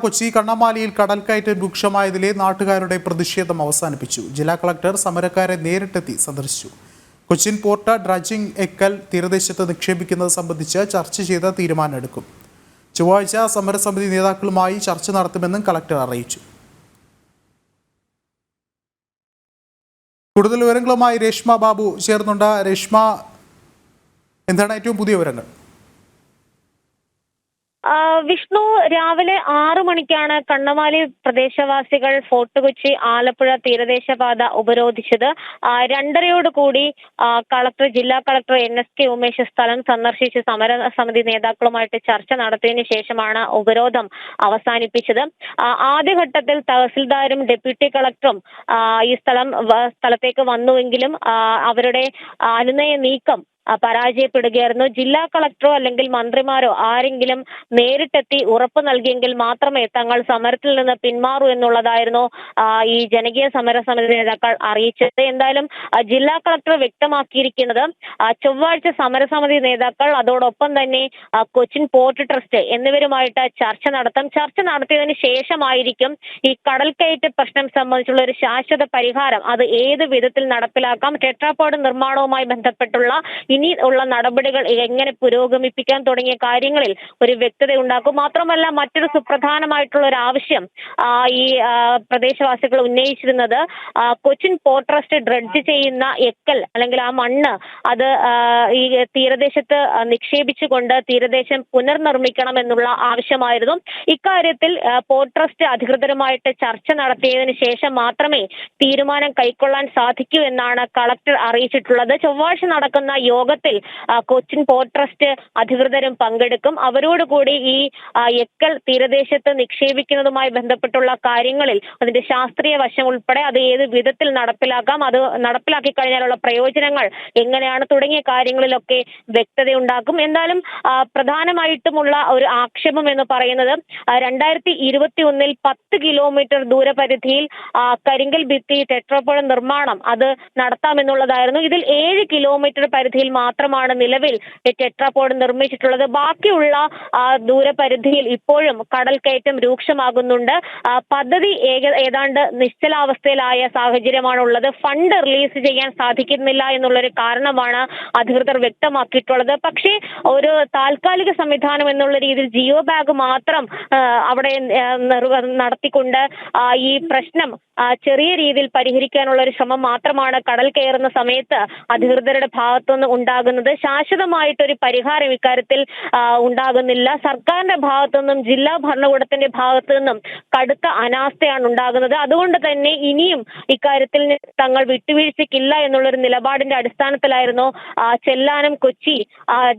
കൊച്ചി കണ്ണമാലിയിൽ കടൽക്കയറ്റം രൂക്ഷമായതിലെ നാട്ടുകാരുടെ പ്രതിഷേധം അവസാനിപ്പിച്ചു. ജില്ലാ കളക്ടർ സമരക്കാരെ നേരിട്ടെത്തി സന്ദർശിച്ചു. കൊച്ചിൻ പോർട്ട് ഡ്രജിംഗ് എക്കൽ തീരദേശത്ത് നിക്ഷേപിക്കുന്നത് സംബന്ധിച്ച് ചർച്ച ചെയ്ത് തീരുമാനമെടുക്കും. ചൊവ്വാഴ്ച സമരസമിതി നേതാക്കളുമായി ചർച്ച നടത്തുമെന്നും കളക്ടർ അറിയിച്ചു. കൂടുതൽ വിവരങ്ങളുമായി രേഷ്മ ബാബു ചേർന്നുണ്ട്. രേഷ്മ എന്താണ് ഏറ്റവും പുതിയ വിവരങ്ങൾ? വിഷ്ണു രാവിലെ ആറു മണിക്കാണ് കണ്ണമാലി പ്രദേശവാസികൾ ഫോർട്ട് കൊച്ചി ആലപ്പുഴ തീരദേശപാത ഉപരോധിച്ചത്. രണ്ടരയോട് കൂടി കളക്ടർ ജില്ലാ collector N S K Umesh സ്ഥലം സന്ദർശിച്ച് സമര സമിതി നേതാക്കളുമായിട്ട് ചർച്ച നടത്തിയതിനു ശേഷമാണ് ഉപരോധം അവസാനിപ്പിച്ചത്. ആദ്യഘട്ടത്തിൽ തഹസിൽദാരും ഡെപ്യൂട്ടി കളക്ടറും ഈ സ്ഥലം സ്ഥലത്തേക്ക് വന്നുവെങ്കിലും അവരുടെ അനുനയ നീക്കം പരാജയപ്പെടുകയായിരുന്നു. ജില്ലാ കളക്ടറോ അല്ലെങ്കിൽ മന്ത്രിമാരോ ആരെങ്കിലും നേരിട്ടെത്തി ഉറപ്പ് നൽകിയെങ്കിൽ മാത്രമേ തങ്ങൾ സമരത്തിൽ നിന്ന് പിന്മാറൂ എന്നുള്ളതായിരുന്നു ഈ ജനകീയ സമര സമിതി നേതാക്കൾ അറിയിച്ചത്. എന്തായാലും ജില്ലാ കളക്ടർ വ്യക്തമാക്കിയിരിക്കുന്നത് ചൊവ്വാഴ്ച സമരസമിതി നേതാക്കൾ അതോടൊപ്പം തന്നെ കൊച്ചിൻ പോർട്ട് ട്രസ്റ്റ് എന്നിവരുമായിട്ട് ചർച്ച നടത്തും. ചർച്ച നടത്തിയതിനു ശേഷമായിരിക്കും ഈ കടൽ കയറ്റ പ്രശ്നം സംബന്ധിച്ചുള്ള ഒരു ശാശ്വത പരിഹാരം അത് ഏത് വിധത്തിൽ നടപ്പിലാക്കാം ടെട്രാപോഡ് നിർമ്മാണവുമായി ബന്ധപ്പെട്ടുള്ള ഇനി ഉള്ള നടപടികൾ എങ്ങനെ പുരോഗമിപ്പിക്കാൻ തുടങ്ങിയ കാര്യങ്ങളിൽ ഒരു വ്യക്തത ഉണ്ടാക്കും. മാത്രമല്ല മറ്റൊരു സുപ്രധാനമായിട്ടുള്ള ഒരു ആവശ്യം ഈ പ്രദേശവാസികൾ ഉന്നയിച്ചിരുന്നത് കൊച്ചിൻ പോർട്ട് ട്രസ്റ്റ് ഡ്രഡ്ജ് ചെയ്യുന്ന എക്കൽ അല്ലെങ്കിൽ ആ മണ്ണ് അത് ഈ തീരദേശത്ത് നിക്ഷേപിച്ചുകൊണ്ട് തീരദേശം പുനർനിർമ്മിക്കണം എന്നുള്ള ആവശ്യമായിരുന്നു. ഇക്കാര്യത്തിൽ പോർട്ട് ട്രസ്റ്റ് അധികൃതരുമായിട്ട് ചർച്ച നടത്തിയതിനു ശേഷം മാത്രമേ തീരുമാനം കൈക്കൊള്ളാൻ സാധിക്കൂ എന്നാണ് കളക്ടർ അറിയിച്ചിട്ടുള്ളത്. ചൊവ്വാഴ്ച നടക്കുന്ന യോഗത്തിൽ കൊച്ചിൻ പോർട്ട് ട്രസ്റ്റ് അധികൃതരും പങ്കെടുക്കും. അവരോടുകൂടി ഈ എക്കൽ തീരദേശത്ത് നിക്ഷേപിക്കുന്നതുമായി ബന്ധപ്പെട്ടുള്ള കാര്യങ്ങളിൽ അതിന്റെ ശാസ്ത്രീയ വശം ഉൾപ്പെടെ അത് ഏത് വിധത്തിൽ നടപ്പിലാക്കാം അത് നടപ്പിലാക്കി കഴിഞ്ഞാലുള്ള പ്രയോജനങ്ങൾ എങ്ങനെയാണ് തുടങ്ങിയ കാര്യങ്ങളിലൊക്കെ വ്യക്തതയുണ്ടാക്കും. എന്നാലും പ്രധാനമായിട്ടുമുള്ള ഒരു ആക്ഷേപം എന്ന് പറയുന്നത് രണ്ടായിരത്തി ഇരുപത്തി ഒന്നിൽ പത്ത് കിലോമീറ്റർ ദൂരപരിധിയിൽ കരിങ്കൽ ഭിത്തി ടെട്രോപോൾ നിർമ്മാണം അത് നടത്താമെന്നുള്ളതായിരുന്നു. ഇതിൽ ഏഴ് കിലോമീറ്റർ പരിധിയിൽ മാത്രമാണ് നിലവിൽ ടെട്രാപോഡ് നിർമ്മിച്ചിട്ടുള്ളത്. ബാക്കിയുള്ള ദൂരപരിധിയിൽ ഇപ്പോഴും കടൽ കയറ്റം രൂക്ഷമാകുന്നുണ്ട് പദ്ധതി ഏതാണ്ട് നിശ്ചലാവസ്ഥയിലായ സാഹചര്യമാണ് ഉള്ളത് ഫണ്ട് റിലീസ് ചെയ്യാൻ സാധിക്കുന്നില്ല എന്നുള്ളൊരു കാരണമാണ് അധികൃതർ വ്യക്തമാക്കിയിട്ടുള്ളത്. പക്ഷേ ഒരു താൽക്കാലിക സംവിധാനം എന്നുള്ള രീതിയിൽ ജിയോ ബാഗ് മാത്രം അവിടെ നടത്തിക്കൊണ്ട് ഈ പ്രശ്നം ചെറിയ രീതിയിൽ പരിഹരിക്കാനുള്ള ഒരു ശ്രമം മാത്രമാണ് കടൽ കയറുന്ന സമയത്ത് അധികൃതരുടെ ഭാഗത്തുനിന്ന് ഉണ്ടാകുന്നത്. ശാശ്വതമായിട്ടൊരു പരിഹാരം ഇക്കാര്യത്തിൽ ഉണ്ടാകുന്നില്ല. സർക്കാരിന്റെ ഭാഗത്തുനിന്നും ജില്ലാ ഭരണകൂടത്തിന്റെ ഭാഗത്തു നിന്നും കടുത്ത അനാസ്ഥയാണ് ഉണ്ടാകുന്നത്. അതുകൊണ്ട് തന്നെ ഇനിയും ഇക്കാര്യത്തിൽ തങ്ങൾ വിട്ടുവീഴ്ചയ്ക്കില്ല എന്നുള്ളൊരു നിലപാടിന്റെ അടിസ്ഥാനത്തിലായിരുന്നു ചെല്ലാനം കൊച്ചി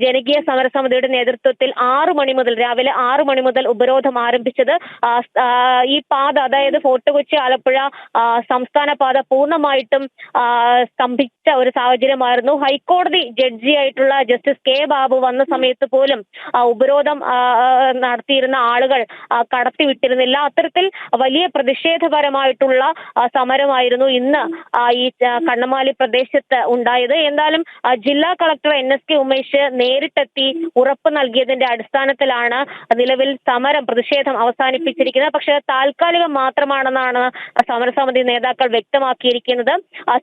ജനകീയ സമരസമിതിയുടെ നേതൃത്വത്തിൽ ആറു മണി മുതൽ രാവിലെ ആറു മണി മുതൽ ഉപരോധം ആരംഭിച്ചത്. ഈ പാത അതായത് ഫോർട്ട് കൊച്ചി ആലപ്പുഴ സംസ്ഥാന പാത പൂർണമായിട്ടും സ്തംഭിച്ച ഒരു സാഹചര്യമായിരുന്നു. ഹൈക്കോടതി ജഡ്ജിയായിട്ടുള്ള ജസ്റ്റിസ് കെ ബാബു വന്ന സമയത്ത് പോലും ഉപരോധം നടത്തിയിരുന്ന ആളുകൾ കടത്തിവിട്ടിരുന്നില്ല. അത്തരത്തിൽ വലിയ പ്രതിഷേധപരമായിട്ടുള്ള സമരമായിരുന്നു ഇന്ന് ഈ കണ്ണമാലി പ്രദേശത്ത് ഉണ്ടായത്. എന്തായാലും ജില്ലാ collector N S K Umesh നേരിട്ടെത്തി ഉറപ്പ് നൽകിയതിന്റെ അടിസ്ഥാനത്തിലാണ് നിലവിൽ സമരം പ്രതിഷേധം അവസാനിപ്പിച്ചിരിക്കുന്നത്. പക്ഷേ താൽക്കാലികം മാത്രമാണെന്നാണ് സമരസമിതി നേതാക്കൾ വ്യക്തമാക്കിയിരിക്കുന്നത്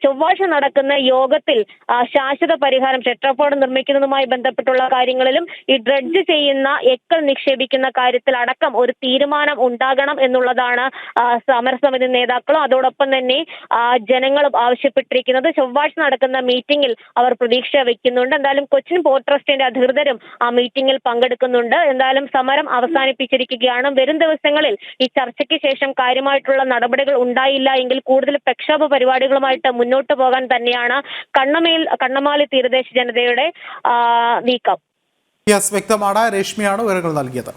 ചൊവ്വാഴ്ച നടക്കുന്ന യോഗത്തിൽ ശാശ്വത പരിഹാരം ഷെട്രഫോർഡ് നിർമ്മിക്കുന്നതുമായി ബന്ധപ്പെട്ടുള്ള കാര്യങ്ങളിലും ഈ ഡ്രഡ്ജ് ചെയ്യുന്ന എക്കൽ നിക്ഷേപിക്കുന്ന കാര്യത്തിൽ അടക്കം ഒരു തീരുമാനം ഉണ്ടാകണം എന്നുള്ളതാണ് സമരസമിതി നേതാക്കളും അതോടൊപ്പം തന്നെ ജനങ്ങളും ആവശ്യപ്പെട്ടിരിക്കുന്നത്. ചൊവ്വാഴ്ച നടക്കുന്ന മീറ്റിംഗിൽ അവർ പ്രതീക്ഷ വെക്കുന്നുണ്ട്. എന്തായാലും കൊച്ചിൻ പോർട്ട് ട്രസ്റ്റിന്റെ അധികൃതരും ആ മീറ്റിംഗിൽ പങ്കെടുക്കുന്നുണ്ട്. എന്തായാലും സമരം അവസാനിപ്പിച്ചിരിക്കുകയാണ്. വരും ദിവസങ്ങളിൽ ഈ ചർച്ചയ്ക്ക് ശേഷം കാര്യമായിട്ടുള്ള നടപടികൾ ഉണ്ടായില്ല. എങ്കിൽ കൂടുതൽ പ്രക്ഷോഭ പരിപാടികളുമായിട്ട് മുന്നോട്ട് പോകാൻ തന്നെയാണ് കണ്ണമേൽ കണ്ണമാലി തീരദേശ ജനതയുടെ നീക്കം. യെസ് വ്യക്തമാണ്. രേഷ്മയാണ് വിവരങ്ങൾ നൽകിയത്.